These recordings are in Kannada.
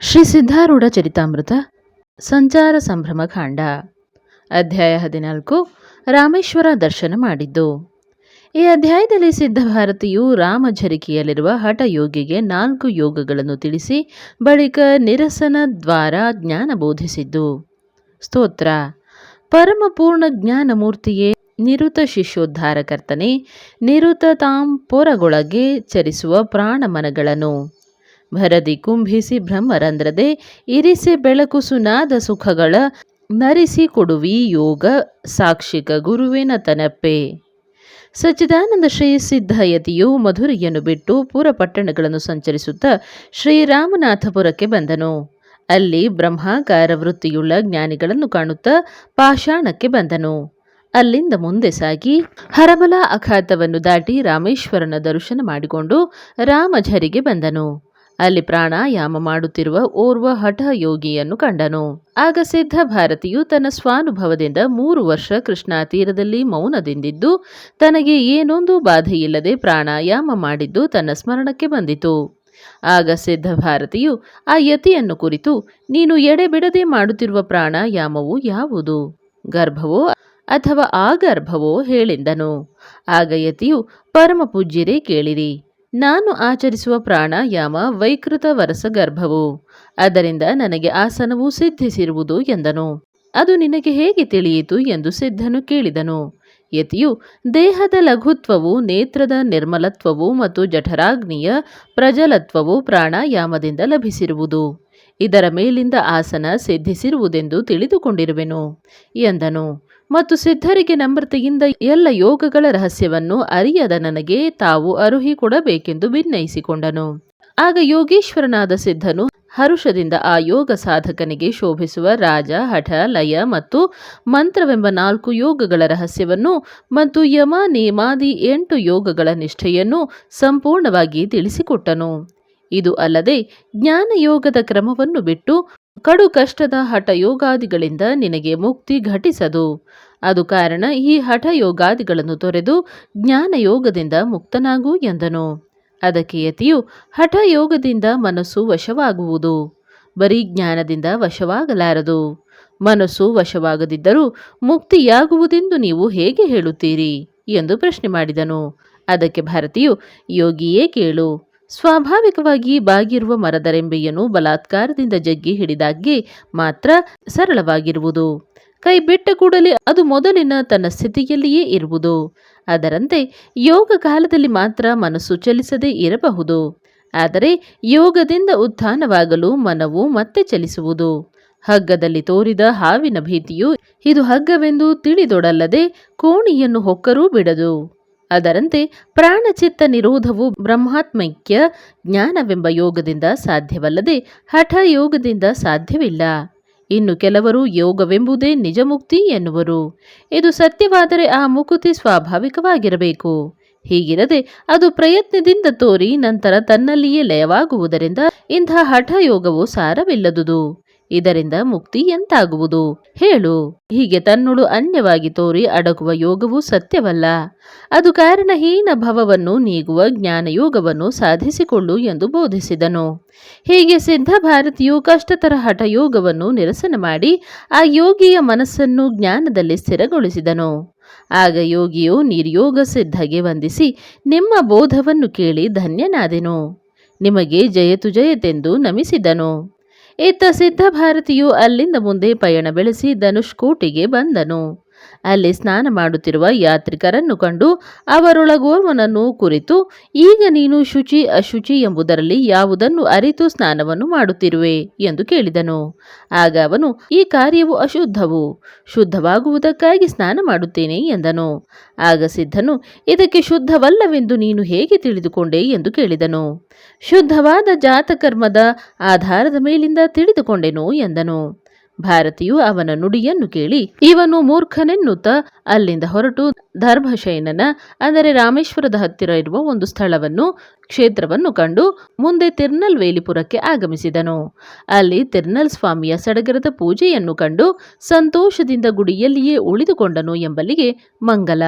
ಶ್ರೀ ಸಿದ್ಧಾರೂಢ ಚರಿತಾಮೃತ, ಸಂಚಾರ ಸಂಭ್ರಮ ಕಾಂಡ ಅಧ್ಯಾಯ ಹದಿನಾಲ್ಕು, ರಾಮೇಶ್ವರ ದರ್ಶನ ಮಾಡಿದ್ದು. ಈ ಅಧ್ಯಾಯದಲ್ಲಿ ಸಿದ್ಧಭಾರತಿಯು ರಾಮಝರಿಕೆಯಲ್ಲಿರುವ ಹಠಯೋಗಿಗೆ ನಾಲ್ಕು ಯೋಗಗಳನ್ನು ತಿಳಿಸಿ, ಬಳಿಕ ನಿರಸನ ದ್ವಾರ ಜ್ಞಾನ ಬೋಧಿಸಿದ್ದು. ಸ್ತೋತ್ರ. ಪರಮಪೂರ್ಣ ಜ್ಞಾನಮೂರ್ತಿಯೇ, ನಿರುತ ಶಿಷ್ಯೋದ್ಧಾರಕರ್ತನೇ, ನಿರುತ ತಾಂ ಪೊರಗೊಳಗೆ ಚರಿಸುವ ಪ್ರಾಣಮನಗಳನ್ನು ಭರದಿ ಕುಂಭಿಸಿ ಬ್ರಹ್ಮರಂಧ್ರದೆ ಇರಿಸಿ ಬೆಳಕು ಸುನಾದ ಸುಖಗಳ ನರಿಸಿ ಕೊಡುವಿ ಯೋಗ ಸಾಕ್ಷಿಕ ಗುರುವಿನ ತನಪ್ಪೆ ಸಚ್ಚಿದಾನಂದ ಶ್ರೀ ಸಿದ್ಧಯತಿಯು ಮಧುರೆಯನ್ನು ಬಿಟ್ಟು ಪೂರ ಪಟ್ಟಣಗಳನ್ನು ಸಂಚರಿಸುತ್ತಾ ಶ್ರೀರಾಮನಾಥಪುರಕ್ಕೆ ಬಂದನು. ಅಲ್ಲಿ ಬ್ರಹ್ಮಾಕಾರ ವೃತ್ತಿಯುಳ್ಳ ಜ್ಞಾನಿಗಳನ್ನು ಕಾಣುತ್ತಾ ಪಾಷಾಣಕ್ಕೆ ಬಂದನು. ಅಲ್ಲಿಂದ ಮುಂದೆ ಸಾಗಿ ಹರಮಲ ಅಖಾತವನ್ನು ದಾಟಿ ರಾಮೇಶ್ವರನ ದರ್ಶನ ಮಾಡಿಕೊಂಡು ರಾಮಝರಿಗೆ ಬಂದನು. ಅಲ್ಲಿ ಪ್ರಾಣಾಯಾಮ ಮಾಡುತ್ತಿರುವ ಓರ್ವ ಹಠ ಯೋಗಿಯನ್ನು ಕಂಡನು. ಆಗ ಸಿದ್ಧ ಭಾರತಿಯು ತನ್ನ ಸ್ವಾನುಭವದಿಂದ ಮೂರು ವರ್ಷ ಕೃಷ್ಣಾ ತೀರದಲ್ಲಿ ಮೌನದಿಂದಿದ್ದು, ತನಗೆ ಏನೊಂದು ಬಾಧೆಯಿಲ್ಲದೆ ಪ್ರಾಣಾಯಾಮ ಮಾಡಿದ್ದು ತನ್ನ ಸ್ಮರಣಕ್ಕೆ ಬಂದಿತು. ಆಗ ಸಿದ್ಧ ಭಾರತಿಯು ಆ ಯತಿಯನ್ನು ಕುರಿತು, ನೀನು ಎಡೆಬಿಡದೆ ಮಾಡುತ್ತಿರುವ ಪ್ರಾಣಾಯಾಮವು ಯಾವುದು? ಗರ್ಭವೋ ಅಥವಾ ಆ ಗರ್ಭವೋ ಹೇಳಿಂದನು. ಆಗ ಯತಿಯು ಪರಮ ಪೂಜ್ಯರೇ ಕೇಳಿರಿ. ನಾನು ಆಚರಿಸುವ ಪ್ರಾಣಾಯಾಮ ವೈಕೃತ ವರಸ ಗರ್ಭವು. ಅದರಿಂದ ನನಗೆ ಆಸನವು ಸಿದ್ಧಿಸಿರುವುದು ಎಂದನು. ಅದು ನಿನಗೆ ಹೇಗೆ ತಿಳಿಯಿತು ಎಂದು ಸಿದ್ಧನು ಕೇಳಿದನು. ಯತಿಯು, ದೇಹದ ಲಘುತ್ವವು, ನೇತ್ರದ ನಿರ್ಮಲತ್ವವು ಮತ್ತು ಜಠರಾಗ್ನಿಯ ಪ್ರಜಲತ್ವವು ಪ್ರಾಣಾಯಾಮದಿಂದ ಲಭಿಸಿರುವುದು. ಇದರ ಮೇಲಿಂದ ಆಸನ ಸಿದ್ಧಿಸಿರುವುದೆಂದು ತಿಳಿದುಕೊಂಡಿರುವೆನು ಎಂದನು. ಮತ್ತು ಸಿದ್ಧರಿಗೆ ನಮ್ರತೆಯಿಂದ ಎಲ್ಲ ಯೋಗಗಳ ರಹಸ್ಯವನ್ನು ಅರಿಯದ ನನಗೆ ತಾವು ಅರುಹಿ ಕೊಡಬೇಕೆಂದು ಭಿನ್ನಯಿಸಿಕೊಂಡನು ಆಗ ಯೋಗೀಶ್ವರನಾದ ಸಿದ್ಧನು ಹರುಷದಿಂದ ಆ ಯೋಗ ಸಾಧಕನಿಗೆ ಶೋಭಿಸುವ ರಾಜ, ಹಠ, ಲಯ ಮತ್ತು ಮಂತ್ರವೆಂಬ ನಾಲ್ಕು ಯೋಗಗಳ ರಹಸ್ಯವನ್ನು ಮತ್ತು ಯಮ, ನೇಮಾದಿ ಎಂಟು ಯೋಗಗಳ ನಿಷ್ಠೆಯನ್ನು ಸಂಪೂರ್ಣವಾಗಿ ತಿಳಿಸಿಕೊಟ್ಟನು. ಇದು ಅಲ್ಲದೆ ಜ್ಞಾನಯೋಗದ ಕ್ರಮವನ್ನು ಬಿಟ್ಟು ಕಡು ಕಷ್ಟದ ಹಠಯೋಗಾದಿಗಳಿಂದ ನಿನಗೆ ಮುಕ್ತಿ ಘಟಿಸದು. ಅದು ಕಾರಣ ಈ ಹಠಯೋಗಾದಿಗಳನ್ನು ತೊರೆದು ಜ್ಞಾನಯೋಗದಿಂದ ಮುಕ್ತನಾಗು ಎಂದನು. ಅದಕ್ಕೆ ಯತಿಯು ಹಠಯೋಗದಿಂದ ಮನಸ್ಸು ವಶವಾಗುವುದು. ಬರೀ ಜ್ಞಾನದಿಂದ ವಶವಾಗಲಾರದು. ಮನಸ್ಸು ವಶವಾಗದಿದ್ದರೂ ಮುಕ್ತಿಯಾಗುವುದೆಂದು ನೀವು ಹೇಗೆ ಹೇಳುತ್ತೀರಿ? ಎಂದು ಪ್ರಶ್ನೆ ಮಾಡಿದನು. ಅದಕ್ಕೆ ಭಾರತೀಯು, ಯೋಗಿಯೇ ಕೇಳು. ಸ್ವಾಭಾವಿಕವಾಗಿ ಬಾಗಿರುವ ಮರದ ರೆಂಬೆಯನ್ನು ಬಲಾತ್ಕಾರದಿಂದ ಜಗ್ಗಿ ಹಿಡಿದಾಗ್ಗೆ ಮಾತ್ರ ಸರಳವಾಗಿರುವುದು. ಕೈ ಬಿಟ್ಟ ಕೂಡಲೇ ಅದು ಮೊದಲಿನ ತನ್ನ ಸ್ಥಿತಿಯಲ್ಲಿಯೇ ಇರುವುದು. ಅದರಂತೆ ಯೋಗ ಕಾಲದಲ್ಲಿ ಮಾತ್ರ ಮನಸ್ಸು ಚಲಿಸದೇ ಇರಬಹುದು. ಆದರೆ ಯೋಗದಿಂದ ಉತ್ಥಾನವಾಗಲು ಮನವು ಮತ್ತೆ ಚಲಿಸುವುದು. ಹಗ್ಗದಲ್ಲಿ ತೋರಿದ ಹಾವಿನ ಭೀತಿಯು ಇದು ಹಗ್ಗವೆಂದು ತಿಳಿದೊಡಲ್ಲದೆ ಕೋಣಿಯನ್ನು ಹೊಕ್ಕರೂ ಬಿಡದು. ಅದರಂತೆ ಪ್ರಾಣಚಿತ್ತ ನಿರೋಧವು ಬ್ರಹ್ಮಾತ್ಮೈಕ್ಯ ಜ್ಞಾನವೆಂಬ ಯೋಗದಿಂದ ಸಾಧ್ಯವಲ್ಲದೆ ಹಠ ಯೋಗದಿಂದ ಸಾಧ್ಯವಿಲ್ಲ. ಇನ್ನು ಕೆಲವರು ಯೋಗವೆಂಬುದೇ ನಿಜಮುಕ್ತಿ ಎನ್ನುವರು. ಇದು ಸತ್ಯವಾದರೆ ಆ ಮುಕುತಿ ಸ್ವಾಭಾವಿಕವಾಗಿರಬೇಕು. ಹೀಗಿರದೆ ಅದು ಪ್ರಯತ್ನದಿಂದ ತೋರಿ ನಂತರ ತನ್ನಲ್ಲಿಯೇ ಲಯವಾಗುವುದರಿಂದ ಇಂಥ ಹಠಯೋಗವು ಸಾರವಿಲ್ಲದುದು. ಇದರಿಂದ ಮುಕ್ತಿ ಎಂತಾಗುವುದು? ಹೇಳು. ಹೀಗೆ ತನ್ನುಳು ಅನ್ಯವಾಗಿ ತೋರಿ ಅಡಗುವ ಯೋಗವು ಸತ್ಯವಲ್ಲ. ಅದು ಕಾರಣಹೀನ ಭವವನ್ನು ನೀಗುವ ಜ್ಞಾನಯೋಗವನ್ನು ಸಾಧಿಸಿಕೊಳ್ಳು ಎಂದು ಬೋಧಿಸಿದನು. ಹೀಗೆ ಸಿದ್ಧ ಭಾರತಿಯು ಕಷ್ಟತರ ಹಠಯೋಗವನ್ನು ನಿರಸನ ಮಾಡಿ ಆ ಯೋಗಿಯ ಮನಸ್ಸನ್ನು ಜ್ಞಾನದಲ್ಲಿ ಸ್ಥಿರಗೊಳಿಸಿದನು. ಆಗ ಯೋಗಿಯು ನಿರ್ಯೋಗ ಸಿದ್ಧಗೆ ವಂದಿಸಿ ನಿಮ್ಮ ಬೋಧವನ್ನು ಕೇಳಿ ಧನ್ಯನಾದೆನು. ನಿಮಗೆ ಜಯತು ಜಯತೆಂದು ನಮಿಸಿದನು. ಇತ್ತ ಸಿದ್ಧಭಾರತಿಯು ಅಲ್ಲಿಂದ ಮುಂದೆ ಪಯಣ ಬೆಳೆಸಿ ಧನುಷ್ಕೋಟಿಗೆ ಬಂದನು. ಅಲ್ಲಿ ಸ್ನಾನ ಮಾಡುತ್ತಿರುವ ಯಾತ್ರಿಕರನ್ನು ಕಂಡು ಅವರೊಳಗೋರ್ವನನ್ನು ಕುರಿತು, ಈಗ ನೀನು ಶುಚಿ ಅಶುಚಿ ಎಂಬುದರಲ್ಲಿ ಯಾವುದನ್ನು ಅರಿತು ಸ್ನಾನವನ್ನು ಮಾಡುತ್ತಿರುವೆ? ಎಂದು ಕೇಳಿದನು. ಆಗ ಅವನು, ಈ ಕಾರ್ಯವು ಅಶುದ್ಧವು. ಶುದ್ಧವಾಗುವುದಕ್ಕಾಗಿ ಸ್ನಾನ ಮಾಡುತ್ತೇನೆ ಎಂದನು. ಆಗ ಸಿದ್ಧನು, ಇದಕ್ಕೆ ಶುದ್ಧವಲ್ಲವೆಂದು ನೀನು ಹೇಗೆ ತಿಳಿದುಕೊಂಡೆ? ಎಂದು ಕೇಳಿದನು. ಶುದ್ಧವಾದ ಜಾತಕರ್ಮದ ಆಧಾರದ ಮೇಲಿಂದ ತಿಳಿದುಕೊಂಡೆನು ಎಂದನು. ಭಾರತಿಯು ಅವನ ನುಡಿಯನ್ನು ಕೇಳಿ, ಇವನು ಮೂರ್ಖನೆನ್ನುತ್ತ ಅಲ್ಲಿಂದ ಹೊರಟು ಧರ್ಮಶಯನನ, ಅಂದರೆ ರಾಮೇಶ್ವರದ ಹತ್ತಿರ ಇರುವ ಒಂದು ಸ್ಥಳವನ್ನು, ಕ್ಷೇತ್ರವನ್ನು ಕಂಡು ಮುಂದೆ ತಿರ್ನಲ್ ವೇಲಿಪುರಕ್ಕೆ ಆಗಮಿಸಿದನು. ಅಲ್ಲಿ ತಿರ್ನಲ್ ಸ್ವಾಮಿಯ ಸಡಗರದ ಪೂಜೆಯನ್ನು ಕಂಡು ಸಂತೋಷದಿಂದ ಗುಡಿಯಲ್ಲಿಯೇ ಉಳಿದುಕೊಂಡನು ಎಂಬಲ್ಲಿಗೆ ಮಂಗಲ.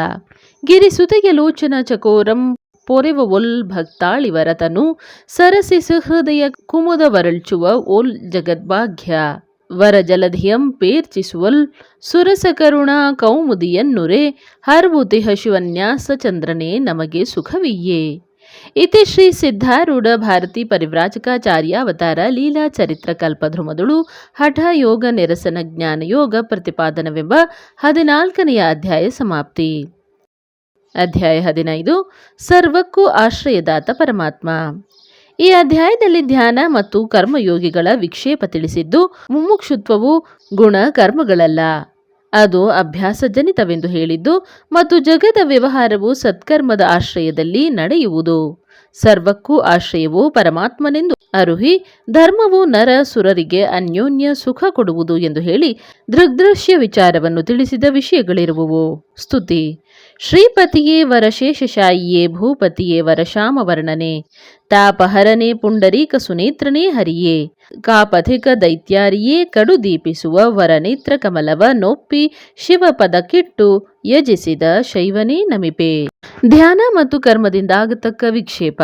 ಗಿರಿಸುತೆಯಲೋಚನ ಚಕೋರಂ ಪೊರೆವ ಒಲ್ ಭಕ್ತಾಳಿವರತನು ಸರಸಿ ಸಹೃದಯ ಕುಮುದ ವರಳ್ಚುವ ಓಲ್ ಜಗದ್ಭಾಗ್ಯ. ವರ ಜಲಧಿಯಂ ಪೇರ್ಚಿಸುವಲ್ ಸುರಸಕರುಣ ಕೌಮುದಿಯನ್ನುರೆ ಹರ್ಬುತಿಹ ಶಿವನ್ಯಾಸ ಚಂದ್ರನೇ ನಮಗೆ ಸುಖವಿಯೇ. ಇತಿ ಶ್ರೀ ಸಿದ್ಧಾರೂಢ ಭಾರತಿ ಪರಿವ್ರಾಜಕಾಚಾರ್ಯ ಅವತಾರ ಲೀಲಾ ಚರಿತ್ರ ಕಲ್ಪಧ್ರುಮದಳು, ಹಠ ಯೋಗ ನಿರಸನ ಜ್ಞಾನ ಯೋಗ ಪ್ರತಿಪಾದನವೆಂಬ ಹದಿನಾಲ್ಕನೆಯ ಅಧ್ಯಾಯ ಸಮಾಪ್ತಿ. ಅಧ್ಯಾಯ ಹದಿನೈದು, ಸರ್ವಕ್ಕೂ ಆಶ್ರಯದಾತ ಪರಮಾತ್ಮ. ಈ ಅಧ್ಯಾಯದಲ್ಲಿ ಧ್ಯಾನ ಮತ್ತು ಕರ್ಮಯೋಗಿಗಳ ವಿಕ್ಷೇಪ ತಿಳಿಸಿದ್ದು, ಮುಮುಕ್ಷುತ್ವವು ಗುಣ ಕರ್ಮಗಳಲ್ಲ. ಅದು ಅಭ್ಯಾಸಜನಿತವೆಂದು ಹೇಳಿದ್ದು ಮತ್ತು ಜಗದ ವ್ಯವಹಾರವು ಸತ್ಕರ್ಮದ ಆಶ್ರಯದಲ್ಲಿ ನಡೆಯುವುದು. ಸರ್ವಕ್ಕೂ ಆಶ್ರಯವು ಪರಮಾತ್ಮನೆಂದು ಅರುಹಿ, ಧರ್ಮವು ನರ ಸುರರಿಗೆ ಅನ್ಯೋನ್ಯ ಸುಖ ಕೊಡುವುದು ಎಂದು ಹೇಳಿ ದೃಗ್ದೃಶ್ಯ ವಿಚಾರವನ್ನು ತಿಳಿಸಿದ ವಿಷಯಗಳಿರುವವು. ಸ್ತುತಿ. ಶ್ರೀಪತಿಯೇ ವರಶೇಷಶಾಯಿಯೇ ಭೂಪತಿಯೇ ವರಶ್ಯಾಮ ವರ್ಣನೆ ತಾಪಹರನೆ ಪುಂಡರೀಕ ಸುನೇತ್ರನೇ ಹರಿಯೇ. ಕಾಪಥಿಕ ದೈತ್ಯಾರಿಯೇ ಕಡು ದೀಪಿಸುವ ವರನೇತ್ರ ಕಮಲವ ನೊಪ್ಪಿ ಶಿವಪದ ಕಿಟ್ಟು ಯಜಿಸಿದ ಶೈವನೇ ನಮಿಪೆ. ಧ್ಯಾನ ಮತ್ತು ಕರ್ಮದಿಂದ ಆಗತಕ್ಕ ವಿಕ್ಷೇಪ.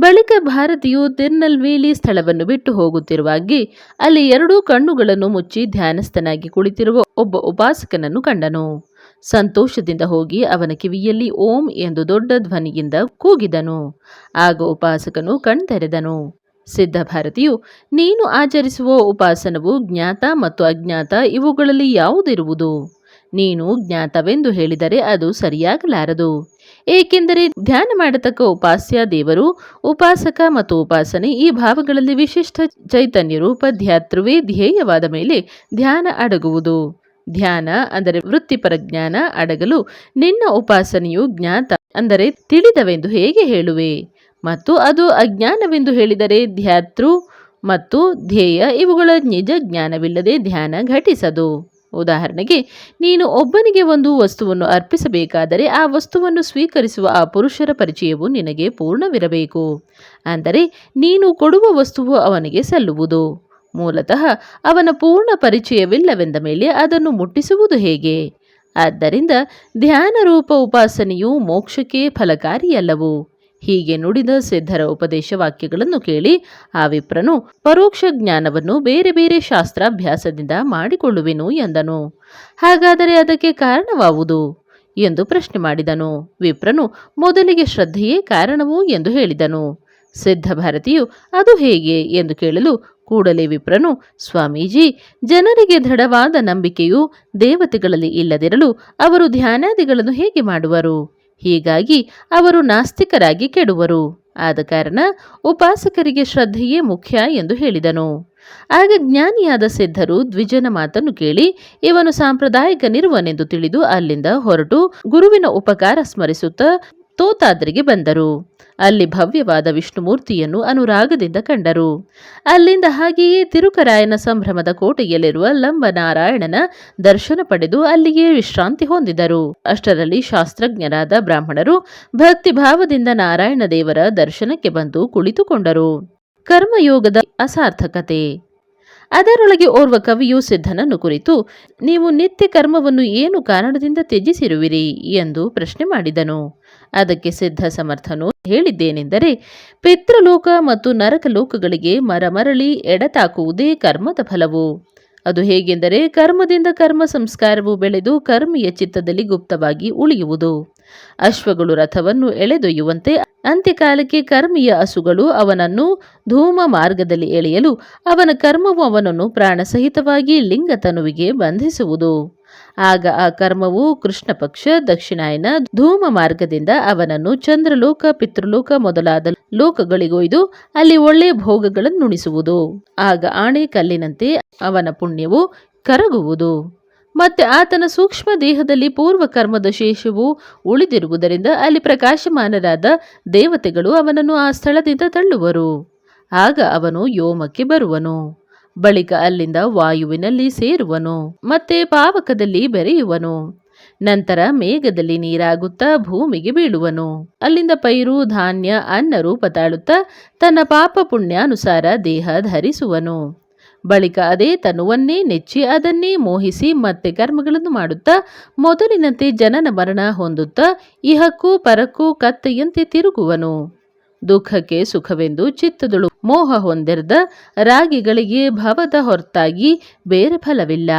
ಬಳಿಕ ಭಾರತೀಯು ತಿರ್ನಲ್ವೇಲಿ ಸ್ಥಳವನ್ನು ಬಿಟ್ಟು ಹೋಗುತ್ತಿರುವಾಗಿ ಅಲ್ಲಿ ಎರಡೂ ಕಣ್ಣುಗಳನ್ನು ಮುಚ್ಚಿ ಧ್ಯಾನಸ್ಥನಾಗಿ ಕುಳಿತಿರುವ ಒಬ್ಬ ಉಪಾಸಕನನ್ನು ಕಂಡನು. ಸಂತೋಷದಿಂದ ಹೋಗಿ ಅವನ ಕಿವಿಯಲ್ಲಿ ಓಂ ಎಂದು ದೊಡ್ಡ ಧ್ವನಿಯಿಂದ ಕೂಗಿದನು. ಆಗ ಉಪಾಸಕನು ಕಣ್ತೆರೆದನು. ಸಿದ್ಧ ಭಾರತಿಯು, ನೀನು ಆಚರಿಸುವ ಉಪಾಸನವು ಜ್ಞಾತ ಮತ್ತು ಅಜ್ಞಾತ ಇವುಗಳಲ್ಲಿ ಯಾವುದಿರುವುದು? ನೀನು ಜ್ಞಾತವೆಂದು ಹೇಳಿದರೆ ಅದು ಸರಿಯಾಗಲಾರದು. ಏಕೆಂದರೆ ಧ್ಯಾನ ಮಾಡತಕ್ಕ ಉಪಾಸ್ಯ ದೇವರು, ಉಪಾಸಕ ಮತ್ತು ಉಪಾಸನೆ ಈ ಭಾವಗಳಲ್ಲಿ ವಿಶಿಷ್ಟ ಚೈತನ್ಯ ರೂಪ ಧ್ಯೇಯವಾದ ಮೇಲೆ ಧ್ಯಾನ ಅಡಗುವುದು. ಧ್ಯಾನ, ಅಂದರೆ ವೃತ್ತಿಪರ ಜ್ಞಾನ ಅಡಗಲು ನಿನ್ನ ಉಪಾಸನೆಯು ಜ್ಞಾತ, ಅಂದರೆ ತಿಳಿದವೆಂದು ಹೇಗೆ ಹೇಳುವೆ? ಮತ್ತು ಅದು ಅಜ್ಞಾನವೆಂದು ಹೇಳಿದರೆ ಧ್ಯಾತೃ ಮತ್ತು ಧ್ಯೇಯ ಇವುಗಳ ನಿಜ ಜ್ಞಾನವಿಲ್ಲದೆ ಧ್ಯಾನ ಘಟಿಸದು. ಉದಾಹರಣೆಗೆ, ನೀನು ಒಬ್ಬನಿಗೆ ಒಂದು ವಸ್ತುವನ್ನು ಅರ್ಪಿಸಬೇಕಾದರೆ ಆ ವಸ್ತುವನ್ನು ಸ್ವೀಕರಿಸುವ ಆ ಪುರುಷರ ಪರಿಚಯವು ನಿನಗೆ ಪೂರ್ಣವಿರಬೇಕು. ಅಂದರೆ, ನೀನು ಕೊಡುವ ವಸ್ತುವು ಅವನಿಗೆ ಸಲ್ಲುವುದು. ಮೂಲತಃ ಅವನ ಪೂರ್ಣ ಪರಿಚಯವಿಲ್ಲವೆಂದ ಮೇಲೆ ಅದನ್ನು ಮುಟ್ಟಿಸುವುದು ಹೇಗೆ? ಆದ್ದರಿಂದ ಧ್ಯಾನ ರೂಪ ಉಪಾಸನೆಯು ಮೋಕ್ಷಕ್ಕೆ ಫಲಕಾರಿಯಲ್ಲವು? ಹೀಗೆ ನುಡಿದ ಸಿದ್ಧರ ಉಪದೇಶ ವಾಕ್ಯಗಳನ್ನು ಕೇಳಿ ಆ ವಿಪ್ರನು ಪರೋಕ್ಷ ಜ್ಞಾನವನ್ನು ಬೇರೆ ಬೇರೆ ಶಾಸ್ತ್ರಾಭ್ಯಾಸದಿಂದ ಮಾಡಿಕೊಳ್ಳುವೆನು ಎಂದನು. ಹಾಗಾದರೆ ಅದಕ್ಕೆ ಕಾರಣವಾವುದು? ಎಂದು ಪ್ರಶ್ನೆ ಮಾಡಿದನು. ವಿಪ್ರನು ಮೊದಲಿಗೆ ಶ್ರದ್ಧೆಯೇ ಕಾರಣವು ಎಂದು ಹೇಳಿದನು. ಸಿದ್ಧ ಭಾರತಿಯು ಅದು ಹೇಗೆ ಎಂದು ಕೇಳಲು ಕೂಡಲೇ ವಿಪ್ರನು, ಸ್ವಾಮೀಜಿ, ಜನರಿಗೆ ದೃಢವಾದ ನಂಬಿಕೆಯು ದೇವತೆಗಳಲ್ಲಿ ಇಲ್ಲದಿರಲು ಅವರು ಧ್ಯಾನಾದಿಗಳನ್ನು ಹೇಗೆ ಮಾಡುವರು? ಹೀಗಾಗಿ ಅವರು ನಾಸ್ತಿಕರಾಗಿ ಕೆಡುವರು. ಆದ ಕಾರಣ ಉಪಾಸಕರಿಗೆ ಶ್ರದ್ಧೆಯೇ ಮುಖ್ಯ ಎಂದು ಹೇಳಿದನು. ಆಗ ಜ್ಞಾನಿಯಾದ ಸಿದ್ಧರು ದ್ವಿಜನ ಮಾತನ್ನು ಕೇಳಿ, ಇವನು ಸಾಂಪ್ರದಾಯಿಕನಿರುವನೆಂದು ತಿಳಿದು ಅಲ್ಲಿಂದ ಹೊರಟು ಗುರುವಿನ ಉಪಕಾರ ಸ್ಮರಿಸುತ್ತಾ ತೋತಾದ್ರಿಗೆ ಬಂದರು. ಅಲ್ಲಿ ಭವ್ಯವಾದ ವಿಷ್ಣುಮೂರ್ತಿಯನ್ನು ಅನುರಾಗದಿಂದ ಕಂಡರು. ಅಲ್ಲಿಂದ ಹಾಗೆಯೇ ತಿರುಕರಾಯನ ಸಂಭ್ರಮದ ಕೋಟೆಯಲ್ಲಿರುವ ಲಂಬನಾರಾಯಣನ ದರ್ಶನ ಪಡೆದು ಅಲ್ಲಿಯೇ ವಿಶ್ರಾಂತಿ ಹೊಂದಿದರು. ಅಷ್ಟರಲ್ಲಿ ಶಾಸ್ತ್ರಜ್ಞರಾದ ಬ್ರಾಹ್ಮಣರು ಭಕ್ತಿಭಾವದಿಂದ ನಾರಾಯಣ ದೇವರ ದರ್ಶನಕ್ಕೆ ಬಂದು ಕುಳಿತುಕೊಂಡರು. ಕರ್ಮಯೋಗದ ಅಸಾರ್ಥಕತೆ. ಅದರೊಳಗೆ ಓರ್ವ ಕವಿಯು ಸಿದ್ಧನನ್ನು ಕುರಿತು, ನೀವು ನಿತ್ಯ ಕರ್ಮವನ್ನು ಏನು ಕಾರಣದಿಂದ ತ್ಯಜಿಸಿರುವಿರಿ? ಎಂದು ಪ್ರಶ್ನೆ ಮಾಡಿದನು. ಅದಕ್ಕೆ ಸಿದ್ಧ ಸಮರ್ಥನು ಹೇಳಿದ್ದೇನೆಂದರೆ, ಪಿತೃಲೋಕ ಮತ್ತು ನರಕಲೋಕಗಳಿಗೆ ಮರಮರಳಿ ಎಡತಾಕುವುದೇ ಕರ್ಮದ ಫಲವು. ಅದು ಹೇಗೆಂದರೆ, ಕರ್ಮದಿಂದ ಕರ್ಮ ಸಂಸ್ಕಾರವು ಬೆಳೆದು ಕರ್ಮಿಯ ಚಿತ್ತದಲ್ಲಿ ಗುಪ್ತವಾಗಿ ಉಳಿಯುವುದು. ಅಶ್ವಗಳು ರಥವನ್ನು ಎಳೆದೊಯ್ಯುವಂತೆ ಅಂತ್ಯಕಾಲಕ್ಕೆ ಕರ್ಮಿಯ ಅಸುಗಳು ಅವನನ್ನು ಧೂಮ ಮಾರ್ಗದಲ್ಲಿ ಎಳೆಯಲು ಅವನ ಕರ್ಮವು ಅವನನ್ನು ಪ್ರಾಣಸಹಿತವಾಗಿ ಲಿಂಗತನುವಿಗೆ ಬಂಧಿಸುವುದು. ಆಗ ಆ ಕರ್ಮವು ಕೃಷ್ಣ ಪಕ್ಷ ದಕ್ಷಿಣಾಯನ ಧೂಮ ಮಾರ್ಗದಿಂದ ಅವನನ್ನು ಚಂದ್ರಲೋಕ, ಪಿತೃಲೋಕ ಮೊದಲಾದ ಲೋಕಗಳಿಗೊಯ್ದು ಅಲ್ಲಿ ಒಳ್ಳೆಯ ಭೋಗಗಳನ್ನುಣಿಸುವುದು ಆಗ ಆಣೆ ಕಲ್ಲಿನಂತೆ ಅವನ ಪುಣ್ಯವು ಕರಗುವುದು. ಮತ್ತೆ ಆತನ ಸೂಕ್ಷ್ಮ ದೇಹದಲ್ಲಿ ಪೂರ್ವ ಕರ್ಮದ ಶೇಷವು ಉಳಿದಿರುವುದರಿಂದ ಅಲ್ಲಿ ಪ್ರಕಾಶಮಾನರಾದ ದೇವತೆಗಳು ಅವನನ್ನು ಆ ಸ್ಥಳದಿಂದ ತಳ್ಳುವರು. ಆಗ ಅವನು ಯೋಮಕ್ಕೆ ಬರುವನು. ಬಳಿಕ ಅಲ್ಲಿಂದ ವಾಯುವಿನಲ್ಲಿ ಸೇರುವನು, ಮತ್ತೆ ಪಾವಕದಲ್ಲಿ ಬೆರೆಯುವನು. ನಂತರ ಮೇಘದಲ್ಲಿ ನೀರಾಗುತ್ತಾ ಭೂಮಿಗೆ ಬೀಳುವನು. ಅಲ್ಲಿಂದ ಪೈರು, ಧಾನ್ಯ, ಅನ್ನ ರೂಪ ತಾಳುತ್ತಾ ತನ್ನ ಪಾಪ ಪುಣ್ಯಾನುಸಾರ ದೇಹ ಧರಿಸುವನು. ಬಳಿಕ ಅದೇ ತನುವನ್ನೇ ನೆಚ್ಚಿ ಅದನ್ನೇ ಮೋಹಿಸಿ ಮತ್ತೆ ಕರ್ಮಗಳನ್ನು ಮಾಡುತ್ತಾ ಮೊದಲಿನಂತೆ ಜನನ ಮರಣ ಹೊಂದುತ್ತಾ ಇಹಕ್ಕೂ ಪರಕ್ಕೂ ಕತ್ತೆಯಂತೆ ತಿರುಗುವನು. ದುಃಖಕ್ಕೆ ಸುಖವೆಂದು ಚಿತ್ತದಳು ಮೋಹ ಹೊಂದಿರದ ರಾಗಿಗಳಿಗೆ ಭವದ ಹೊರತಾಗಿ ಬೇರೆ ಫಲವಿಲ್ಲ.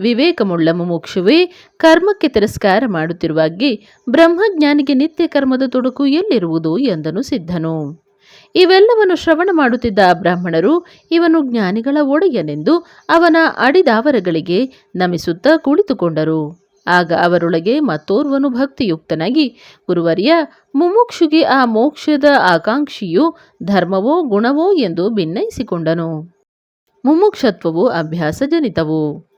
ವಿವೇಕಮುಳ್ಳ ಮುಮುಕ್ಷುವೆ ಕರ್ಮಕ್ಕೆ ತಿರಸ್ಕಾರ ಮಾಡುತ್ತಿರುವಾಗಿ ಬ್ರಹ್ಮಜ್ಞಾನಿಗೆ ನಿತ್ಯ ಕರ್ಮದ ತೊಡಕು ಎಲ್ಲಿರುವುದು ಎಂದನು ಸಿದ್ಧನು. ಇವೆಲ್ಲವನ್ನು ಶ್ರವಣ ಮಾಡುತ್ತಿದ್ದ ಬ್ರಾಹ್ಮಣರು ಇವನು ಜ್ಞಾನಿಗಳ ಒಡೆಯನೆಂದು ಅವನ ಅಡಿದಾವರಗಳಿಗೆ ನಮಿಸುತ್ತಾ ಕುಳಿತುಕೊಂಡರು. ಆಗ ಅವರೊಳಗೆ ಮತ್ತೋರ್ವನು ಭಕ್ತಿಯುಕ್ತನಾಗಿ, ಗುರುವರಿಯ ಮುಮುಕ್ಷುಗೆ ಆ ಮೋಕ್ಷದ ಆಕಾಂಕ್ಷಿಯು ಧರ್ಮವೋ ಗುಣವೋ ಎಂದು ಭಿನ್ನಯಿಸಿಕೊಂಡನು ಮುಮುಕ್ಷತ್ವವು ಅಭ್ಯಾಸಜನಿತವು.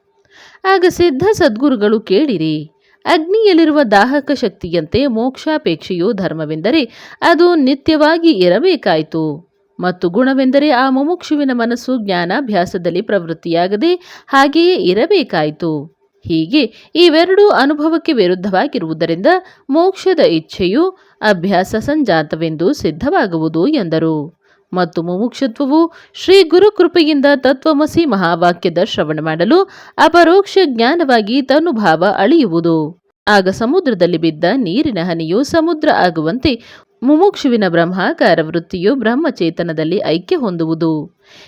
ಆಗ ಸಿದ್ಧ ಸದ್ಗುರುಗಳು ಕೇಳಿರಿ, ಅಗ್ನಿಯಲ್ಲಿರುವ ದಾಹಕ ಶಕ್ತಿಯಂತೆ ಮೋಕ್ಷಾಪೇಕ್ಷೆಯು ಧರ್ಮವೆಂದರೆ ಅದು ನಿತ್ಯವಾಗಿ ಇರಬೇಕಾಯಿತು. ಮತ್ತು ಗುಣವೆಂದರೆ ಆ ಮುಮುಕ್ಷುವಿನ ಮನಸ್ಸು ಜ್ಞಾನಾಭ್ಯಾಸದಲ್ಲಿ ಪ್ರವೃತ್ತಿಯಾಗದೆ ಹಾಗೆಯೇ ಇರಬೇಕಾಯಿತು. ಹೀಗೆ ಇವೆರಡೂ ಅನುಭವಕ್ಕೆ ವಿರುದ್ಧವಾಗಿರುವುದರಿಂದ ಮೋಕ್ಷದ ಇಚ್ಛೆಯು ಅಭ್ಯಾಸ ಸಂಜಾತವೆಂದು ಸಿದ್ಧವಾಗುವುದು ಎಂದರು. ಮತ್ತು ಮುಮುಕ್ಷತ್ವವು ಶ್ರೀ ಗುರು ಕೃಪೆಯಿಂದ ತತ್ವಮಸಿ ಮಹಾವಾಕ್ಯದ ಶ್ರವಣ ಮಾಡಲು ಅಪರೋಕ್ಷ ಜ್ಞಾನವಾಗಿ ತನುಭಾವ ಅಳಿಯುವುದು. ಆಗ ಸಮುದ್ರದಲ್ಲಿ ಬಿದ್ದ ನೀರಿನ ಹನಿಯು ಸಮುದ್ರ ಆಗುವಂತೆ ಮುಮುಕ್ಷುವಿನ ಬ್ರಹ್ಮಾಕಾರ ವೃತ್ತಿಯು ಬ್ರಹ್ಮಚೇತನದಲ್ಲಿ ಐಕ್ಯ ಹೊಂದುವುದು.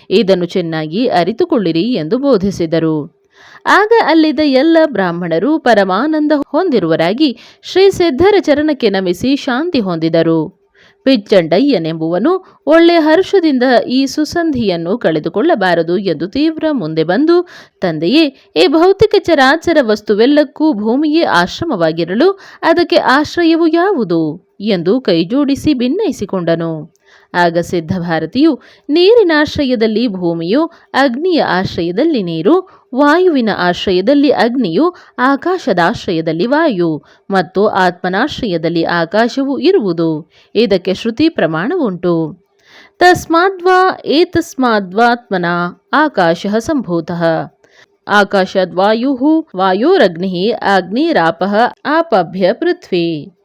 ಇದನ್ನು ಚೆನ್ನಾಗಿ ಅರಿತುಕೊಳ್ಳಿರಿ ಎಂದು ಬೋಧಿಸಿದರು. ಆಗ ಅಲ್ಲಿದ್ದ ಎಲ್ಲ ಬ್ರಾಹ್ಮಣರು ಪರಮಾನಂದ ಹೊಂದಿರುವರಾಗಿ ಶ್ರೀ ಸಿದ್ಧರ ಚರಣಕ್ಕೆ ನಮಿಸಿ ಶಾಂತಿ ಹೊಂದಿದರು. ಪಿಚ್ಚಂಡಯ್ಯನೆಂಬುವನು ಒಳ್ಳೆ ಹರ್ಷದಿಂದ ಈ ಸುಸಂಧಿಯನ್ನು ಕಳೆದುಕೊಳ್ಳಬಾರದು ಎಂದು ತೀವ್ರ ಮುಂದೆ ಬಂದು, ತಂದೆಯೇ, ಈ ಭೌತಿಕ ಚರಾಚರ ವಸ್ತುವೆಲ್ಲಕ್ಕೂ ಭೂಮಿಯೇ ಆಶ್ರಮವಾಗಿರಲು ಅದಕ್ಕೆ ಆಶ್ರಯವು ಯಾವುದು? ಎಂದು ಕೈಜೋಡಿಸಿ ಭಿನ್ನಯಿಸಿಕೊಂಡನು ಆಗ ಸಿದ್ಧ ಭಾರತಿಯು ನೀರಿನ ಆಶ್ರಯದಲ್ಲಿ ಭೂಮಿಯು, ಅಗ್ನಿಯ ಆಶ್ರಯದಲ್ಲಿ ನೀರು, ವಾಯುವಿನ ಆಶ್ರಯದಲ್ಲಿ ಅಗ್ನಿಯು, ಆಕಾಶದ ಆಶ್ರಯದಲ್ಲಿ ವಾಯು ಮತ್ತು ಆತ್ಮನಾಶ್ರಯದಲ್ಲಿ ಆಕಾಶವು ಇರುವುದು. ಇದಕ್ಕೆ ಶ್ರುತಿ ಪ್ರಮಾಣವುಂಟು ತಸ್ಮಾದ್ವಾ ಏತಸ್ಮಾದ್ವಾತ್ಮನ ಆಕಾಶ ಸಂಭೂತಃ. ಆಕಾಶದ್ವಾಯು ವಾಯೋರಗ್ನಿ ಅಗ್ನಿರಾಪ ಆಪಭ್ಯ ಪೃಥ್ವಿ.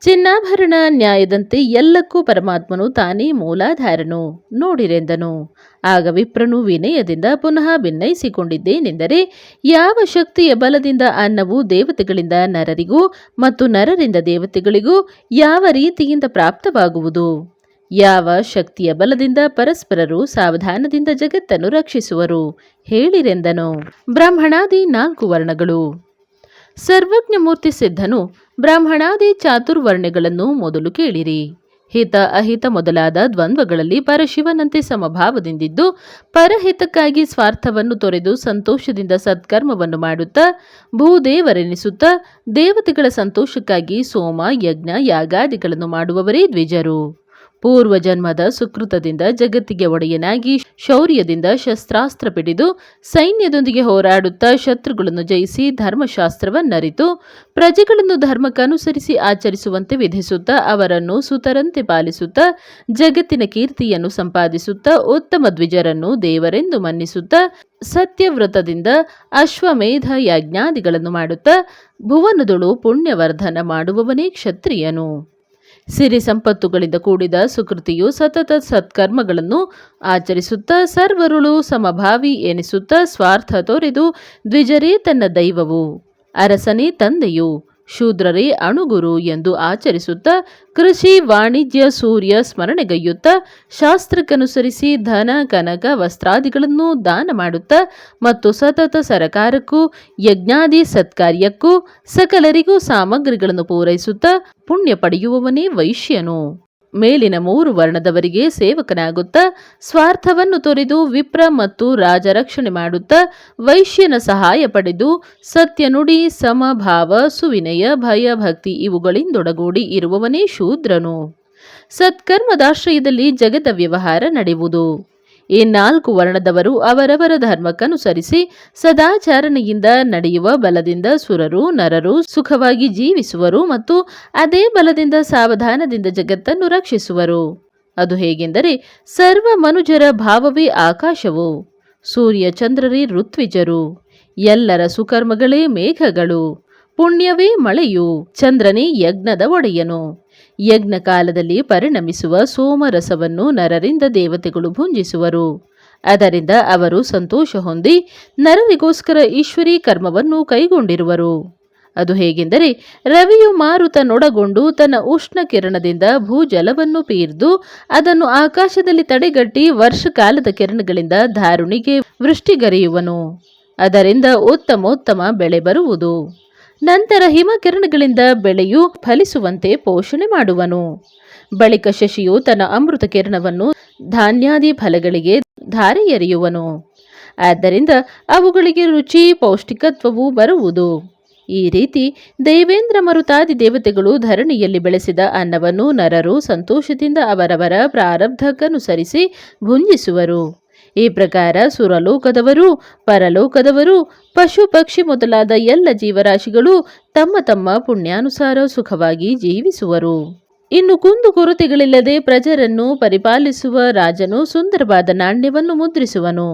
ಚಿನ್ನಾಭರಣ ನ್ಯಾಯದಂತೆ ಎಲ್ಲಕ್ಕೂ ಪರಮಾತ್ಮನು ತಾನೇ ಮೂಲಾಧಾರನು. ನೋಡಿರೆಂದನು. ಆಗ ವಿಪ್ರನು ವಿನಯದಿಂದ ಪುನಃ ಭಿನ್ನಯಿಸಿಕೊಂಡಿದ್ದೇನೆಂದರೆ ಯಾವ ಶಕ್ತಿಯ ಬಲದಿಂದ ಅನ್ನವು ದೇವತೆಗಳಿಂದ ನರರಿಗೂ ಮತ್ತು ನರರಿಂದ ದೇವತೆಗಳಿಗೂ ಯಾವ ರೀತಿಯಿಂದ ಪ್ರಾಪ್ತವಾಗುವುದು? ಯಾವ ಶಕ್ತಿಯ ಬಲದಿಂದ ಪರಸ್ಪರರು ಸಾವಧಾನದಿಂದ ಜಗತ್ತನ್ನು ರಕ್ಷಿಸುವರು? ಹೇಳಿರೆಂದನು. ಬ್ರಾಹ್ಮಣಾದಿ ನಾಲ್ಕು ವರ್ಣಗಳು. ಸರ್ವಜ್ಞಮೂರ್ತಿ ಸಿದ್ಧನು ಬ್ರಾಹ್ಮಣಾದಿ ಚಾತುರ್ವರ್ಣಗಳನ್ನು ಮೊದಲು ಕೇಳಿರಿ. ಹಿತ ಅಹಿತ ಮೊದಲಾದ ದ್ವಂದ್ವಗಳಲ್ಲಿ ಪರಶಿವನಂತೆ ಸಮಭಾವದಿಂದಿದ್ದು, ಪರಹಿತಕ್ಕಾಗಿ ಸ್ವಾರ್ಥವನ್ನು ತೊರೆದು ಸಂತೋಷದಿಂದ ಸತ್ಕರ್ಮವನ್ನು ಮಾಡುತ್ತಾ, ಭೂದೇವರೆನಿಸುತ್ತಾ, ದೇವತೆಗಳ ಸಂತೋಷಕ್ಕಾಗಿ ಸೋಮ, ಯಜ್ಞ, ಯಾಗಾದಿಗಳನ್ನು ಮಾಡುವವರೇ ದ್ವಿಜರು. ಪೂರ್ವ ಜನ್ಮದ ಸುಕೃತದಿಂದ ಜಗತ್ತಿಗೆ ಒಡೆಯನಾಗಿ ಶೌರ್ಯದಿಂದ ಶಸ್ತ್ರಾಸ್ತ್ರ ಪಿಡಿದು ಸೈನ್ಯದೊಂದಿಗೆ ಹೋರಾಡುತ್ತಾ ಶತ್ರುಗಳನ್ನು ಜಯಿಸಿ ಧರ್ಮಶಾಸ್ತ್ರವನ್ನರಿತು, ಪ್ರಜೆಗಳನ್ನು ಧರ್ಮಕ್ಕನುಸರಿಸಿ ಆಚರಿಸುವಂತೆ ವಿಧಿಸುತ್ತಾ ಅವರನ್ನು ಸುತರಂತೆ ಪಾಲಿಸುತ್ತಾ, ಜಗತ್ತಿನ ಕೀರ್ತಿಯನ್ನು ಸಂಪಾದಿಸುತ್ತಾ, ಉತ್ತಮ ದ್ವಿಜರನ್ನು ದೇವರೆಂದು ಮನ್ನಿಸುತ್ತಾ, ಸತ್ಯವ್ರತದಿಂದ ಅಶ್ವಮೇಧ ಯಾಜ್ಞಾದಿಗಳನ್ನು ಮಾಡುತ್ತಾ, ಭುವನದೊಳು ಪುಣ್ಯವರ್ಧನ ಮಾಡುವವನೇ ಕ್ಷತ್ರಿಯನು. ಸಿರಿ ಸಂಪತ್ತುಗಳಿಂದ ಕೂಡಿದ ಸುಕೃತಿಯು ಸತತ ಸತ್ಕರ್ಮಗಳನ್ನು ಆಚರಿಸುತ್ತಾ ಸರ್ವರುಳು ಸಮಭಾವಿ ಎನಿಸುತ್ತಾ ಸ್ವಾರ್ಥ ತೋರಿದು ದ್ವಿಜರೇ ತನ್ನ ದೈವವು. ಅರಸನೇ ತಂದೆಯು. ಶೂದ್ರರೇ ಅಣುಗುರು ಎಂದು ಆಚರಿಸುತ್ತಾ ಕೃಷಿ ವಾಣಿಜ್ಯ ಸೂರ್ಯ ಸ್ಮರಣೆಗೈಯುತ್ತಾ ಶಾಸ್ತ್ರಕ್ಕನುಸರಿಸಿ ಧನ, ಕನಕ, ವಸ್ತ್ರಾದಿಗಳನ್ನು ದಾನ ಮಾಡುತ್ತಾ ಮತ್ತು ಸತತ ಸರಕಾರಕ್ಕೂ, ಯಜ್ಞಾದಿ ಸತ್ಕಾರ್ಯಕ್ಕೂ, ಸಕಲರಿಗೂ ಸಾಮಗ್ರಿಗಳನ್ನು ಪೂರೈಸುತ್ತಾ ಪುಣ್ಯ ಪಡೆಯುವವನೇ ವೈಶ್ಯನು. ಮೇಲಿನ ಮೂರು ವರ್ಣದವರಿಗೆ ಸೇವಕನಾಗುತ್ತಾ ಸ್ವಾರ್ಥವನ್ನು ತೊರೆದು ವಿಪ್ರ ಮತ್ತು ರಾಜರಕ್ಷಣೆ ಮಾಡುತ್ತಾ ವೈಶ್ಯನ ಸಹಾಯ ಪಡೆದು ಸತ್ಯ ನುಡಿ, ಸಮಭಾವ, ಸುವಿನಯ ಭಯ ಭಕ್ತಿ ಇವುಗಳಿಂದೊಡಗೂಡಿ ಇರುವವನೇ ಶೂದ್ರನು. ಸತ್ಕರ್ಮದಾಶ್ರಯದಲ್ಲಿ ಜಗದ ವ್ಯವಹಾರ ನಡೆಯುವುದು ಈ ನಾಲ್ಕು ವರ್ಣದವರು ಅವರವರ ಧರ್ಮಕ್ಕನುಸರಿಸಿ ಸದಾಚಾರಣೆಯಿಂದ ನಡೆಯುವ ಬಲದಿಂದ ಸುರರು, ನರರು, ಸುಖವಾಗಿ ಜೀವಿಸುವರು ಮತ್ತು ಅದೇ ಬಲದಿಂದ ಸಾವಧಾನದಿಂದ ಜಗತ್ತನ್ನು ರಕ್ಷಿಸುವರು. ಅದು ಹೇಗೆಂದರೆ ಸರ್ವ ಮನುಜರ ಭಾವವೇ ಆಕಾಶವು, ಸೂರ್ಯ ಚಂದ್ರರೇ ಋತ್ವಿಜರು, ಎಲ್ಲರ ಸುಕರ್ಮಗಳೇ ಮೇಘಗಳು, ಪುಣ್ಯವೇ ಮಳೆಯು, ಚಂದ್ರನೇ ಯಜ್ಞದ ಒಡೆಯನು. ಯಜ್ಞ ಕಾಲದಲ್ಲಿ ಪರಿಣಮಿಸುವ ಸೋಮರಸವನ್ನು ನರರಿಂದ ದೇವತೆಗಳು ಭುಂಜಿಸುವರು. ಅದರಿಂದ ಅವರು ಸಂತೋಷ ಹೊಂದಿ ನರರಿಗೋಸ್ಕರ ಈಶ್ವರಿ ಕರ್ಮವನ್ನು ಕೈಗೊಂಡಿರುವರು. ಅದು ಹೇಗೆಂದರೆ, ರವಿಯು ಮಾರುತನೊಡಗೊಂಡು ತನ್ನ ಉಷ್ಣ ಕಿರಣದಿಂದ ಭೂಜಲವನ್ನು ಪೀರ್ದು ಅದನ್ನು ಆಕಾಶದಲ್ಲಿ ತಡೆಗಟ್ಟಿ ವರ್ಷಕಾಲದ ಕಿರಣಗಳಿಂದ ಧಾರುಣಿಗೆ ವೃಷ್ಟಿಗರೆಯುವನು. ಅದರಿಂದ ಉತ್ತಮೋತ್ತಮ ಬೆಳೆ ಬರುವುದು. ನಂತರ ಹಿಮಕಿರಣಗಳಿಂದ ಬೆಳೆಯು ಫಲಿಸುವಂತೆ ಪೋಷಣೆ ಮಾಡುವನು. ಬಳಿಕ ಶಶಿಯು ತನ್ನ ಅಮೃತ ಕಿರಣವನ್ನು ಧಾನ್ಯಾದಿ ಫಲಗಳಿಗೆ ಧಾರೆ ಎರೆಯುವನು ಆದ್ದರಿಂದ ಅವುಗಳಿಗೆ ರುಚಿ, ಪೌಷ್ಟಿಕತ್ವವು ಬರುವುದು. ಈ ರೀತಿ ದೇವೇಂದ್ರ ಮರುತಾದಿ ದೇವತೆಗಳು ಧರಣಿಯಲ್ಲಿ ಬೆಳೆಸಿದ ಅನ್ನವನ್ನು ನರರು ಸಂತೋಷದಿಂದ ಅವರವರ ಪ್ರಾರಬ್ಧಕ್ಕನುಸರಿಸಿ ಭುಂಜಿಸುವರು. ಈ ಪ್ರಕಾರ ಸುರಲೋಕದವರು, ಪರಲೋಕದವರು, ಪಶು ಪಕ್ಷಿ ಮೊದಲಾದ ಎಲ್ಲ ಜೀವರಾಶಿಗಳು ತಮ್ಮ ತಮ್ಮ ಪುಣ್ಯಾನುಸಾರ ಸುಖವಾಗಿ ಜೀವಿಸುವರು. ಇನ್ನು ಕುಂದು ಕೊರತೆಗಳಿಲ್ಲದೆ ಪ್ರಜರನ್ನು ಪರಿಪಾಲಿಸುವ ರಾಜನು ಸುಂದರವಾದ ನಾಣ್ಯವನ್ನು ಮುದ್ರಿಸುವನು.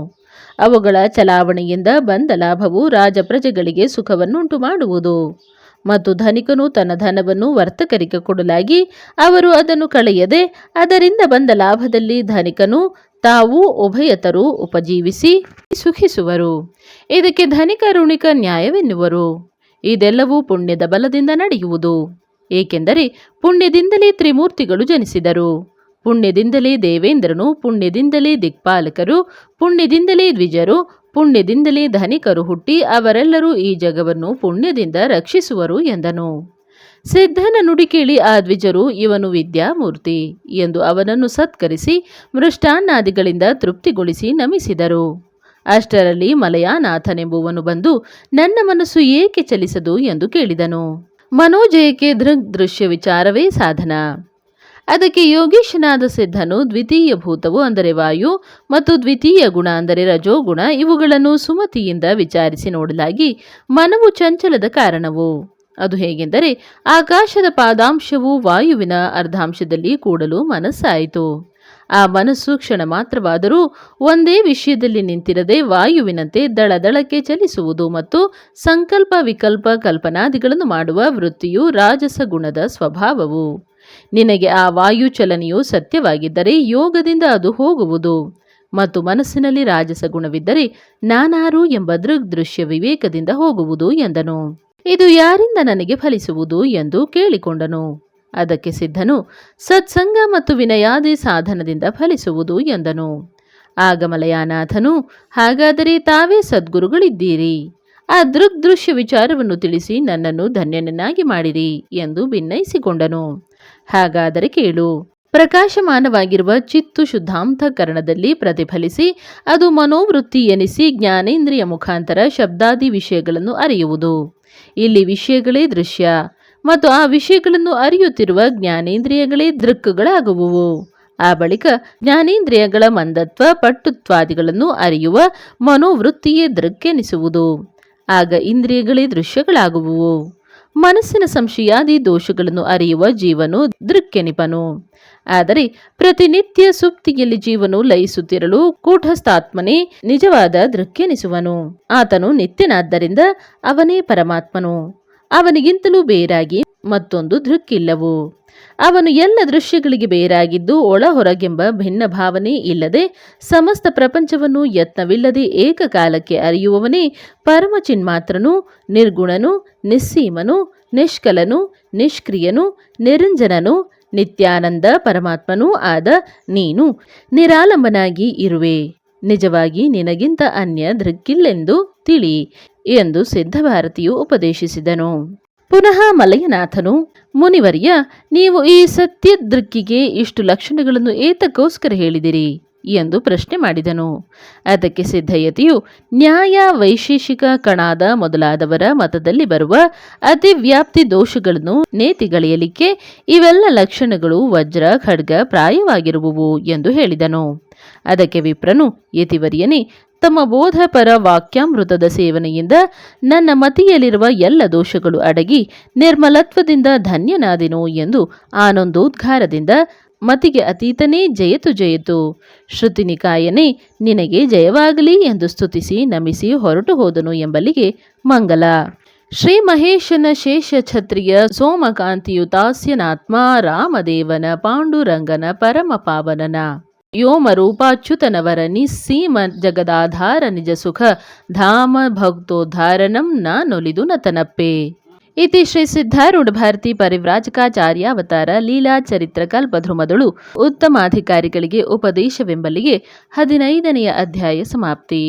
ಅವುಗಳ ಚಲಾವಣೆಯಿಂದ ಬಂದ ಲಾಭವು ರಾಜ ಪ್ರಜೆಗಳಿಗೆ ಸುಖವನ್ನುಂಟು ಮಾಡುವುದು. ಮತ್ತು ಧನಿಕನು ತನ್ನ ಧನವನ್ನು ವರ್ತಕರಿಗೆ ಕೊಡಲಾಗಿ ಅವರು ಅದನ್ನು ಕಳೆಯದೆ ಅದರಿಂದ ಬಂದ ಲಾಭದಲ್ಲಿ ಧನಿಕನು ತಾವು ಉಭಯತರು ಉಪಜೀವಿಸಿ ಸುಖಿಸುವರು. ಇದಕ್ಕೆ ಧನಿಕ ಋಣಿಕ ನ್ಯಾಯವೆನ್ನುವರು. ಇದೆಲ್ಲವೂ ಪುಣ್ಯದ ಬಲದಿಂದ ನಡೆಯುವುದು. ಏಕೆಂದರೆ ಪುಣ್ಯದಿಂದಲೇ ತ್ರಿಮೂರ್ತಿಗಳು ಜನಿಸಿದರು. ಪುಣ್ಯದಿಂದಲೇ ದೇವೇಂದ್ರನು, ಪುಣ್ಯದಿಂದಲೇ ದಿಕ್ಪಾಲಕರು, ಪುಣ್ಯದಿಂದಲೇ ದ್ವಿಜರು, ಪುಣ್ಯದಿಂದಲೇ ಧನಿಕರು ಹುಟ್ಟಿ ಅವರೆಲ್ಲರೂ ಈ ಜಗವನ್ನು ಪುಣ್ಯದಿಂದ ರಕ್ಷಿಸುವರು ಎಂದನು. ಸಿದ್ಧನ ನುಡಿ ಕೇಳಿ ಆ ದ್ವಿಜರು, ಇವನು ವಿದ್ಯಾಮೂರ್ತಿ ಎಂದು ಅವನನ್ನು ಸತ್ಕರಿಸಿ ಮೃಷ್ಟಾನ್ನಾದಿಗಳಿಂದ ತೃಪ್ತಿಗೊಳಿಸಿ ನಮಿಸಿದರು. ಅಷ್ಟರಲ್ಲಿ ಮಲಯಾನಾಥನೆಂಬುವನು ಬಂದು, ನನ್ನ ಮನಸ್ಸು ಏಕೆ ಚಲಿಸದು? ಎಂದು ಕೇಳಿದನು. ಮನೋಜಯಕ್ಕೆ ದೃಗ್ ದೃಶ್ಯ ವಿಚಾರವೇ ಸಾಧನ? ಅದಕ್ಕೆ ಯೋಗೀಶನಾದ ಸಿದ್ಧನು ದ್ವಿತೀಯ ಭೂತವು ಅಂದರೆ ವಾಯು ಮತ್ತು ದ್ವಿತೀಯ ಗುಣ ಅಂದರೆ ರಜೋಗುಣ, ಇವುಗಳನ್ನು ಸುಮತಿಯಿಂದ ವಿಚಾರಿಸಿ ನೋಡಲಾಗಿ ಮನವು ಚಂಚಲದ ಕಾರಣವು. ಅದು ಹೇಗೆಂದರೆ ಆಕಾಶದ ಪಾದಾಂಶವು ವಾಯುವಿನ ಅರ್ಧಾಂಶದಲ್ಲಿ ಕೂಡಲು ಮನಸ್ಸಾಯಿತು. ಆ ಮನಸ್ಸು ಕ್ಷಣ ಮಾತ್ರವಾದರೂ ಒಂದೇ ವಿಷಯದಲ್ಲಿ ನಿಂತಿರದೆ ವಾಯುವಿನಂತೆ ದಳದಳಕ್ಕೆ ಚಲಿಸುವುದು ಮತ್ತು ಸಂಕಲ್ಪ ವಿಕಲ್ಪ ಕಲ್ಪನಾದಿಗಳನ್ನು ಮಾಡುವ ವೃತ್ತಿಯು ರಾಜಸ ಗುಣದ ಸ್ವಭಾವವು. ನಿನಗೆ ಆ ವಾಯು ಚಲನೆಯು ಸತ್ಯವಾಗಿದ್ದರೆ ಯೋಗದಿಂದ ಅದು ಹೋಗುವುದು. ಮತ್ತು ಮನಸ್ಸಿನಲ್ಲಿ ರಾಜಸ ಗುಣವಿದ್ದರೆ ನಾನಾರು ಎಂಬ ದೃಗ್ ದೃಶ್ಯ ವಿವೇಕದಿಂದ ಹೋಗುವುದು ಎಂದನು. ಇದು ಯಾರಿಂದ ನನಗೆ ಫಲಿಸುವುದು ಎಂದು ಕೇಳಿಕೊಂಡನು. ಅದಕ್ಕೆ ಸಿದ್ಧನು, ಸತ್ಸಂಗ ಮತ್ತು ವಿನಯಾದಿ ಸಾಧನದಿಂದ ಫಲಿಸುವುದು ಎಂದನು. ಆಗ ಮಲಯಾನಾಥನು, ಹಾಗಾದರೆ ತಾವೇ ಸದ್ಗುರುಗಳಿದ್ದೀರಿ. ಆ ದೃಗ್ ದೃಶ್ಯ ವಿಚಾರವನ್ನು ತಿಳಿಸಿ ನನ್ನನ್ನು ಧನ್ಯನನ್ನಾಗಿ ಮಾಡಿರಿ ಎಂದು ಭಿನ್ನಯಿಸಿಕೊಂಡನು ಹಾಗಾದರೆ ಕೇಳು, ಪ್ರಕಾಶಮಾನವಾಗಿರುವ ಚಿತ್ತು ಶುದ್ಧಾಂತಕರಣದಲ್ಲಿ ಪ್ರತಿಫಲಿಸಿ ಅದು ಮನೋವೃತ್ತಿ ಎನಿಸಿ ಜ್ಞಾನೇಂದ್ರಿಯ ಮುಖಾಂತರ ಶಬ್ದಾದಿ ವಿಷಯಗಳನ್ನು ಅರಿಯುವುದು. ಇಲ್ಲಿ ವಿಷಯಗಳೇ ದೃಶ್ಯ. ಮತ್ತು ಆ ವಿಷಯಗಳನ್ನು ಅರಿಯುತ್ತಿರುವ ಜ್ಞಾನೇಂದ್ರಿಯಗಳೇ ದೃಕ್ಕುಗಳಾಗುವುವು. ಆ ಬಳಿಕ ಜ್ಞಾನೇಂದ್ರಿಯಗಳ ಮಂದತ್ವ ಪಟ್ಟುತ್ವಾದಿಗಳನ್ನು ಅರಿಯುವ ಮನೋವೃತ್ತಿಯೇ ದೃಕ್ಕೆನಿಸುವುದು. ಆಗ ಇಂದ್ರಿಯಗಳೇ ದೃಶ್ಯಗಳಾಗುವುವು. ಮನಸ್ಸಿನ ಸಂಶಯಾದಿ ದೋಷಗಳನ್ನು ಅರಿಯುವ ಜೀವನು ದೃಕ್ಕೆನಿಪನು ಆದರೆ ಪ್ರತಿನಿತ್ಯ ಸುಪ್ತಿಯಲ್ಲಿ ಜೀವನು ಲಯಿಸುತ್ತಿರಲು ಕೂಟಸ್ಥಾತ್ಮನೇ ನಿಜವಾದ ದೃಕ್ಕೆನಿಸುವನು ಆತನು ನಿತ್ಯನಾದ್ದರಿಂದ ಅವನೇ ಪರಮಾತ್ಮನು. ಅವನಿಗಿಂತಲೂ ಬೇರಾಗಿ ಮತ್ತೊಂದು ದೃಕ್ಕಿಲ್ಲವು. ಅವನು ಎಲ್ಲ ದೃಶ್ಯಗಳಿಗೆ ಬೇರಾಗಿದ್ದು ಒಳ ಹೊರಗೆಂಬ ಭಿನ್ನ ಭಾವನೆ ಇಲ್ಲದೆ ಸಮಸ್ತ ಪ್ರಪಂಚವನ್ನು ಯತ್ನವಿಲ್ಲದೆ ಏಕಕಾಲಕ್ಕೆ ಅರಿಯುವವನೇ ಪರಮ ಚಿನ್ಮಾತ್ರನು, ನಿರ್ಗುಣನು, ನಿಸ್ಸೀಮನು, ನಿಷ್ಕಲನು, ನಿಷ್ಕ್ರಿಯನು, ನಿರಂಜನನು, ನಿತ್ಯಾನಂದ ಪರಮಾತ್ಮನೂ ಆದ ನೀನು. ನಿರಾಲಂಬನಾಗಿ ಇರುವೆ. ನಿಜವಾಗಿ ನಿನಗಿಂತ ಅನ್ಯ ದೃಕ್ಕಿಲ್ಲೆಂದು ತಿಳಿ. ಎಂದು ಸಿದ್ಧಭಾರತಿಯು ಉಪದೇಶಿಸಿದನು. ಪುನಃ ಮಲಯನಾಥನು, ಮುನಿವರ್ಯ, ನೀವು ಈ ಸತ್ಯ ದೃಕ್ಕಿಗೆ ಇಷ್ಟು ಲಕ್ಷಣಗಳನ್ನು ಏತಕ್ಕೋಸ್ಕರ ಹೇಳಿದಿರಿ ಎಂದು ಪ್ರಶ್ನೆ ಮಾಡಿದನು. ಅದಕ್ಕೆ ಸಿದ್ಧಯತಿಯು, ನ್ಯಾಯ ವೈಶೇಷಿಕ ಕಣಾದ ಮೊದಲಾದವರ ಮತದಲ್ಲಿ ಬರುವ ಅತಿವ್ಯಾಪ್ತಿ ದೋಷಗಳನ್ನು ನೇತಿಗಳೆಯಲಿಕ್ಕೆ ಇವೆಲ್ಲ ಲಕ್ಷಣಗಳು ವಜ್ರ, ಖಡ್ಗ, ಪ್ರಾಯವಾಗಿರುವುವು ಎಂದು ಹೇಳಿದನು. ಅದಕ್ಕೆ ವಿಪ್ರನು, ಯತಿವರ್ಯನೇ ತಮ್ಮ ಬೋಧಪರ ವಾಕ್ಯಾಮೃತದ ಸೇವನೆಯಿಂದ ನನ್ನ ಮತಿಯಲ್ಲಿರುವ ಎಲ್ಲ ದೋಷಗಳು ಅಡಗಿ ನಿರ್ಮಲತ್ವದಿಂದ ಧನ್ಯನಾದೆನು ಎಂದು ಆನಂದೋದ್ಗಾರದಿಂದ ಮತಿಗೆ ಅತೀತನೇ ಜಯತು ಜಯತು. ಶ್ರುತಿನಿಕಾಯನೇ ನಿನಗೆ ಜಯವಾಗಲಿ ಎಂದು ಸ್ತುತಿಸಿ ನಮಿಸಿ ಹೊರಟು ಹೋದನು ಎಂಬಲ್ಲಿಗೆ ಮಂಗಲ. ಶ್ರೀ ಮಹೇಶನ ಶೇಷ ಛತ್ರಿಯ ಸೋಮಕಾಂತಿಯುತಾಸ್ಯನಾತ್ಮ ರಾಮದೇವನ ಪಾಂಡುರಂಗನ ಪರಮ ಪಾವನನ ಯೋಮ ರೂಪಾಚ್ಯುತನವರ ನಿಸ್ಸೀಮ ಜಗದಾಧಾರ ನಿಜ ಸುಖ ಧಾಮ ಭಕ್ತೋದ್ಧಾರಣಂ ನಾನೊಲಿದು ನತನಪ್ಪೆ. ಇತಿ ಶ್ರೀ ಸಿದ್ಧಾರೂಢ ಭಾರತಿ ಪರಿವ್ರಾಜಕಾಚಾರ್ಯಾವತಾರ ಲೀಲಾ ಚರಿತ್ರ ಕಲ್ಪಧ್ರುಮದಳು ಉತ್ತಮಾಧಿಕಾರಿಗಳಿಗೆ ಉಪದೇಶವೆಂಬಲ್ಲಿಗೆ ಹದಿನೈದನೆಯ ಅಧ್ಯಾಯ ಸಮಾಪ್ತಿ.